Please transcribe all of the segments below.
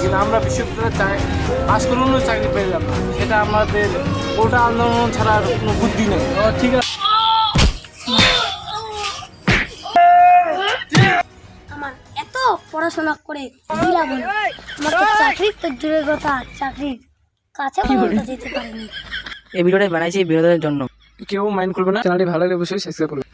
কিন্তু আমরা বিশ্ববিদ্যালয়ে চাই পাশ করলেও চাকরি পেলাম না। সেটা আমাদের ওটা আন্দোলন ছাড়া আর কোনো বুদ্ধি নেই। ঠিক আছে। আমার এত পড়াশোনা করে কি লাভ হলো আমার তো চাকরির তো দূরের কথা চাকরির কাছে পর্যন্ত যেতে পারিনি। এই ভিডিওটা বানাইছি বিনোদনের জন্য। কেউ মাইন্ড করবে না চ্যানেলটি ভালো লাগলে অবশ্যই সাবস্ক্রাইব করবে।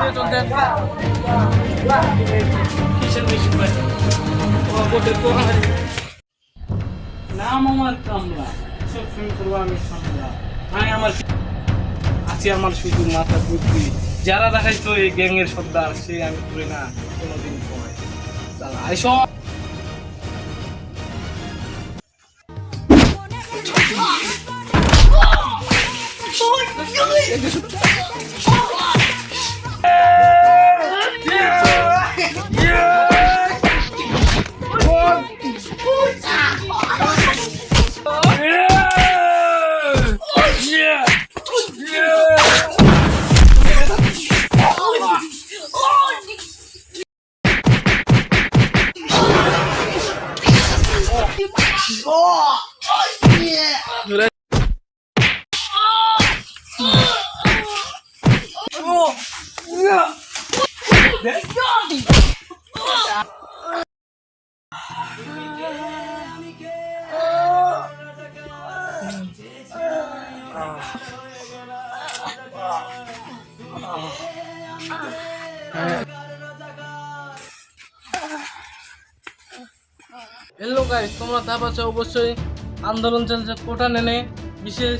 দিয়ে চলতে? কিসের মিছিল ভাই? ওয়া করে নাম আমার কামলা। সব আমি আমার আছে আমার শুধু মাথা বুদ্ধি। যারা দেখাইতো এই গ্যাংয়ের সর্দার, সে আমি করি না, কোনোদিন। よいし 그래. 아. হ্যালো গাইস তোমরা তা পাচ্ছ অবশ্যই। আন্দোলন চলছে কোটা নেনে। বিশেষ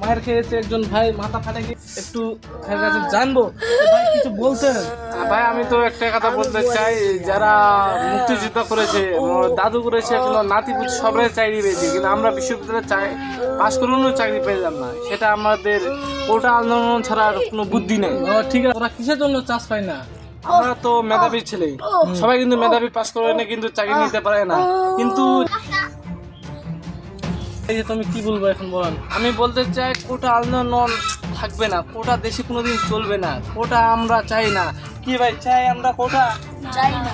মায়ের খেয়েছে একজন ভাই মাথা ফাটে গিয়ে একটু ভাইয়ের কাছে জানব। ভাই কিছু বলতেন ভাই আমি তো একটা কথা বলতে চাই যারা মুক্তিযুদ্ধ করেছে দাদু করেছে এখনও নাতি পুতি সবাই চাকরি পেয়েছে কিন্তু আমরা বিশ্ববিদ্যালয়ে চাই পাশ করলেও চাকরি পেলাম না। সেটা আমাদের কোটা আন্দোলন ছাড়া আর কোনো বুদ্ধি নেই। ঠিক আছে ওরা কিসের জন্য চাষ পায় না? আমরা তো মেধাবী ছেলে সবাই কিন্তু মেধাবী পাস করে না কিন্তু চাকরি নিতে পারে না। কিন্তু এই যে তুমি কি বলব এখন বলেন? আমি বলতে চাই কোটা থাকবে না কোটা দেশে কোনোদিন চলবে না কোটা আমরা চাই না। কি ভাই চাই আমরা কোটা? চাই না।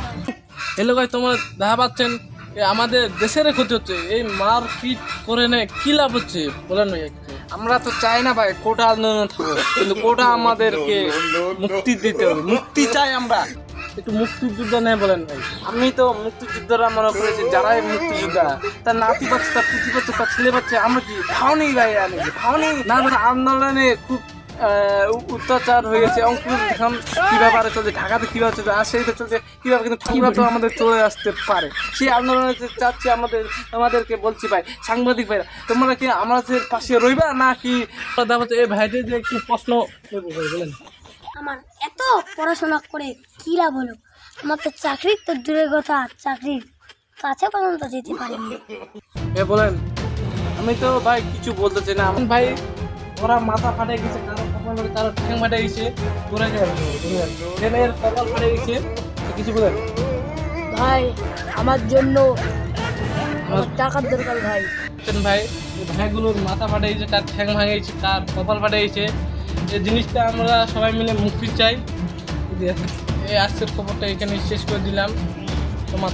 হ্যালো ভাই তোমরা দেখা পাচ্ছেন আমাদের দেশের ক্ষতি হচ্ছে এই মার পিট করে নে কি লাভ হচ্ছে? বলেন ভাই আমরা তো চাই না ভাই কোটা আন্দোলন থাকবে কিন্তু কোটা আমাদেরকে মুক্তি দিতে হবে মুক্তি চাই আমরা। একটু মুক্তিযুদ্ধ নেই বলেন ভাই। আমি তো মুক্তিযুদ্ধরা মনে করেছি যারাই মুক্তিযোদ্ধা তার নাতি বাচ্চা তার পুঁতি বাচ্চা তার ছেলে বাচ্চা আমরা কি খাওনি ভাই আমি খাওনি না আন্দোলনে খুব অত্যাচার হয়ে গেছে অঙ্কুর এখন কীভাবে আরে চলছে ঢাকাতে কীভাবে চলছে আর রাজশাহীতে চলছে কীভাবে কিন্তু কীভাবে তো আমাদের চলে আসতে পারে? সেই আন্দোলনে চাচ্ছি আমাদের আমাদেরকে বলছি ভাই সাংবাদিক ভাইরা তোমরা কি আমাদের পাশে রইবা না কি দেখো এই ভাইদের যে একটু প্রশ্ন করব ভাই, বলেন। আমার এত পড়াশোনা করে কি লাভ হলো? আমার তো চাকরির তো দূরের কথা চাকরির কাছে পর্যন্ত যেতে পারিনি। এ বলেন আমি তো ভাই কিছু বলতে চাই না। ভাই ওরা মাথা ফাটে গেছে ফাটে কারও ঠ্যাং ফাটে গেছে ঘুরে ট্রেনের কপাল ফাটে গেছে কিছু বলেন ভাই আমার জন্য আমার টাকার দরকার ভাই। ভাই ভাইগুলোর মাথা ফাটে গেছে কার ঠ্যাং ভাঙে কার কপাল ফাটে গেছে। এই জিনিসটা আমরা সবাই মিলে মুক্তি চাই। এই আজকের খবরটা এখানে শেষ করে দিলাম। তোমার